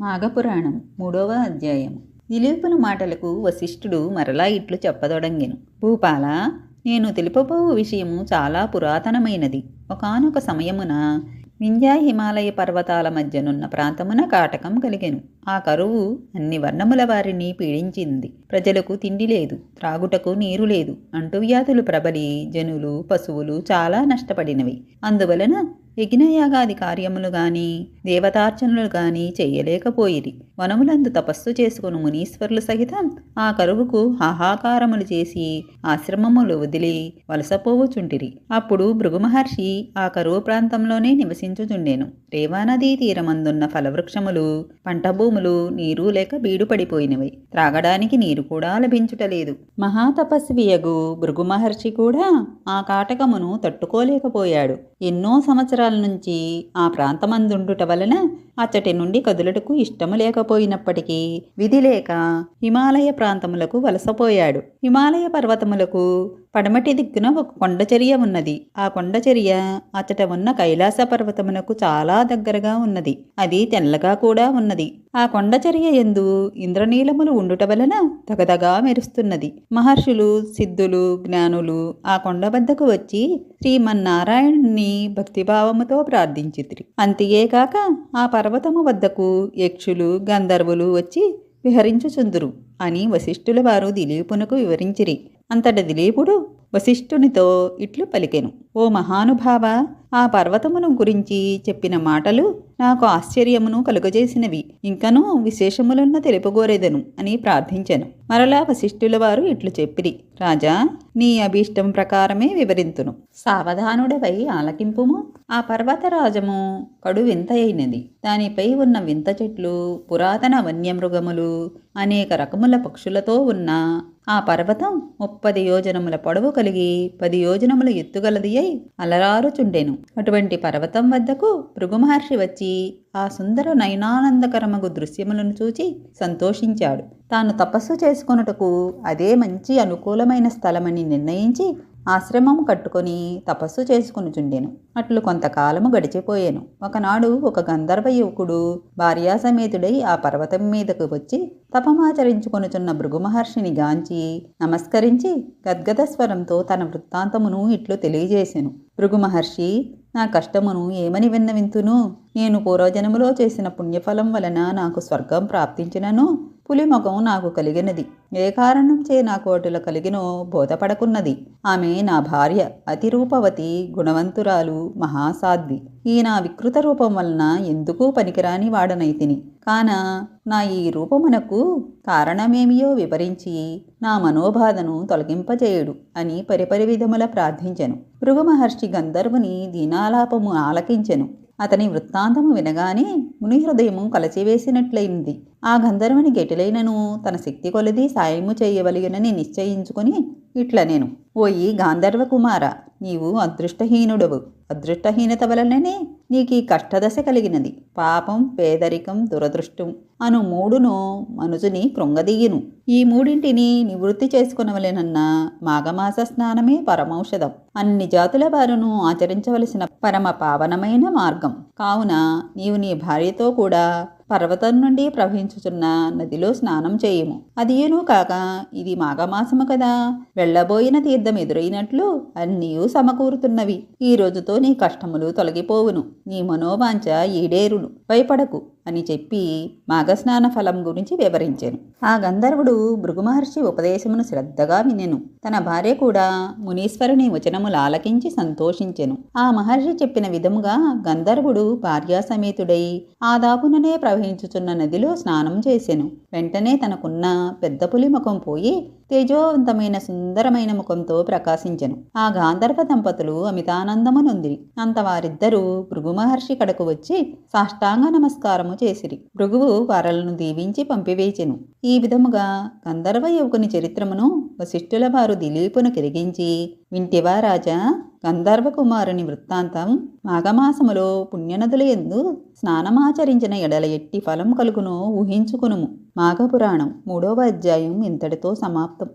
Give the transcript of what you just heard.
మాఘపురాణం మూడవ అధ్యాయం దిలీపుని మాటలకు వశిష్ఠుడు మరలా ఇట్లు చెప్పదొడంగెను. భూపాల నేను తెలుపబోవు విషయము చాలా పురాతనమైనది. ఒకానొక సమయమున వింధ్యా హిమాలయ పర్వతాల మధ్యనున్న ప్రాంతమున కాటకం కలిగెను. ఆ కరువు అన్ని వర్ణముల వారిని పీడించింది. ప్రజలకు తిండి లేదు త్రాగుటకు నీరు లేదు. అంటువ్యాధులు ప్రబలి జనులు పశువులు చాలా నష్టపడినవి. అందువలన యజ్ఞయాగాది కార్యములు గాని దేవతార్చనలు గాని చెయ్యలేకపోయిరి వనములందు తపస్సు చేసుకుని మునీశ్వరులు సహితం ఆ కరువుకు హాహాకారములు చేసి ఆశ్రమములు వదిలి వలసపోవచుంటిరి. అప్పుడు భృగు మహర్షి ఆ కరువు ప్రాంతంలోనే నివసించుచుండెను. రేవానదీ తీరమందున్న ఫలవృక్షములు పంట భూములు నీరు లేక బీడుపడిపోయినవి. త్రాగడానికి నీరు కూడా లభించుటలేదు. మహాతపస్వియగు భృగు మహర్షి కూడా ఆ కాటకమును తట్టుకోలేకపోయాడు. ఎన్నో సంవత్సరాల నుంచి ఆ ప్రాంతమందుండుట వలన అచ్చటి నుండి కదులుటకు ఇష్టము లేకపోయినప్పటికీ విధి లేక హిమాలయ ప్రాంతములకు వలసపోయాడు. హిమాలయ పర్వతములకు పడమటి దిక్కున ఒక కొండచర్య ఉన్నది. ఆ కొండచర్య అచ్చట ఉన్న కైలాస పర్వతమునకు చాలా దగ్గరగా ఉన్నది. అది తెల్లగా కూడా ఉన్నది. ఆ కొండచర్య ఎందు ఇంద్రనీలములు ఉండుట వలన దగదగా మెరుస్తున్నది. మహర్షులు సిద్ధులు జ్ఞానులు ఆ కొండ వద్దకు వచ్చి శ్రీమన్నారాయణుని భక్తిభావముతో ప్రార్థించితిరి. అంతియేకాక ఆ పర్వ పర్వతము వద్దకు యక్షులు గంధర్వులు వచ్చి విహరించుచుందురు అని వశిష్ఠుల వారు దిలీపునకు వివరించిరి. అంతట దిలీపుడు వశిష్ఠునితో ఇట్లు పలికెను. ఓ మహానుభావ ఆ పర్వతమును గురించి చెప్పిన మాటలు నాకు ఆశ్చర్యమును కలుగజేసినవి. ఇంకనూ విశేషములున్న తెలుపుగోరేదను అని ప్రార్థించాను. మరలా వశిష్ఠుల వారు ఇట్లు చెప్పిరి. రాజా నీ అభీష్టం ప్రకారమే వివరింతును. సావధానుడవై ఆలకింపుము. ఆ పర్వతరాజము కడు వింత అయినది దానిపై ఉన్న వింత చెట్లు పురాతన వన్యమృగములు అనేక రకముల పక్షులతో ఉన్న ఆ పర్వతం ముప్పది యోజనముల పొడవు కలిగి పది యోజనముల ఎత్తుగలది అయి అలరారుచుండెను. అటువంటి పర్వతం వద్దకు భృగు మహర్షి వచ్చి ఆ సుందర నయనానందకరమగు దృశ్యములను చూచి సంతోషించాడు. తాను తపస్సు చేసుకొనుటకు అదే మంచి అనుకూలమైన స్థలమని నిర్ణయించి ఆశ్రమం కట్టుకొని తపస్సు చేసుకునిచుండెను. అట్లు కొంతకాలము గడిచిపోయాను. ఒకనాడు ఒక గంధర్వ యువకుడు భార్యాసమేతుడై ఆ పర్వతం మీదకు వచ్చి తపమాచరించుకొనుచున్న భృగు మహర్షిని గాంచి నమస్కరించి గద్గద స్వరంతో తన వృత్తాంతమును ఇట్లు తెలియజేశాను భృగుమహర్షి నా కష్టమును ఏమని విన్నవింతును? నేను పూర్వజనములో చేసిన పుణ్యఫలం వలన నాకు స్వర్గం ప్రాప్తించినను? పులిముఖం నాకు కలిగినది. ఏ కారణం చే నాకు అటుల కలిగినో బోధపడకున్నది. ఆమె నా భార్య అతి రూపవతి గుణవంతురాలు మహాసాధ్వి. ఈ నా వికృత రూపం వలన ఎందుకు పనికిరాని వాడనైతిని. కాన నా ఈ రూపమునకు కారణమేమియో వివరించి నా మనోబాధను తొలగింపజేయుడు అని పరిపరి విధముల ప్రార్థించెను. భృగు మహర్షి గంధర్వుని దీనాలాపము ఆలకించెను. అతని వృత్తాంతము వినగానే ముని హృదయము కలచివేసినట్లయింది. ఆ గంధర్వుని గెటిలైనను తన శక్తి కొలది సాయము చేయవలయునని నిశ్చయించుకుని ఇట్ల నేను ఓయి గాంధర్వ కుమార నీవు అదృష్టహీనుడవు. అదృష్టహీనత వలననే నీకు ఈ కష్టదశ కలిగినది. పాపం పేదరికం దురదృష్టం అను మూడును మనుజుని కృంగదీయును. ఈ మూడింటిని నివృత్తి చేసుకునవలేనన్న మాఘమాస స్నానమే పరమౌషధం. అన్ని జాతుల వారును ఆచరించవలసిన పరమ పావనమైన మార్గం. కావున నీవు నీ భార్యతో కూడా పర్వతం నుండి ప్రవహించుచున్న నదిలో స్నానం చేయము. అదియును కాక ఇది మాఘమాసము కదా. వెళ్ళబోయిన తీర్థం ఎదురైనట్లు అన్నీయూ సమకూరుతున్నవి. ఈ రోజుతో నీ కష్టములు తొలగిపోవును. నీ మనోవాంఛ ఈడేరును. భయపడకు. అని చెప్పి మాఘస్నాన ఫలం గురించి వివరించాను. ఆ గంధర్వుడు భృగు మహర్షి ఉపదేశమును శ్రద్ధగా వినెను. తన భార్య కూడా మునీశ్వరుని వచనములు ఆలకించి సంతోషించెను. ఆ మహర్షి చెప్పిన విధముగా గంధర్వుడు భార్యాసమేతుడై ఆదాపుననే ప్రవహించుచున్న నదిలో స్నానం చేసెను. వెంటనే తనకున్న పెద్ద పులి ముఖం పోయి తేజోవంతమైన సుందరమైన ముఖంతో ప్రకాశించెను. ఆ గాంధర్వ దంపతులు అమితానందమునొందిరి. అంత వారిద్దరూ భృగు మహర్షి కడకు వచ్చి సాష్టాంగ నమస్కారము చేసిరి. భృగువు వారలను దీవించి పంపివేచెను. ఈ విధముగా గంధర్వ యువకుని చరిత్రమును వశిష్ఠుల వారు దిలీపును కిరిగించి వింటివా రాజా గంధర్వ కుమారుని వృత్తాంతం మాఘమాసములో పుణ్యనదుల ఎందు స్నానమాచరించిన ఎడల ఎట్టి ఫలం కలుగునో ఊహించుకునుము. మాఘపురాణం మూడవ అధ్యాయం ఇంతటితో సమాప్తం.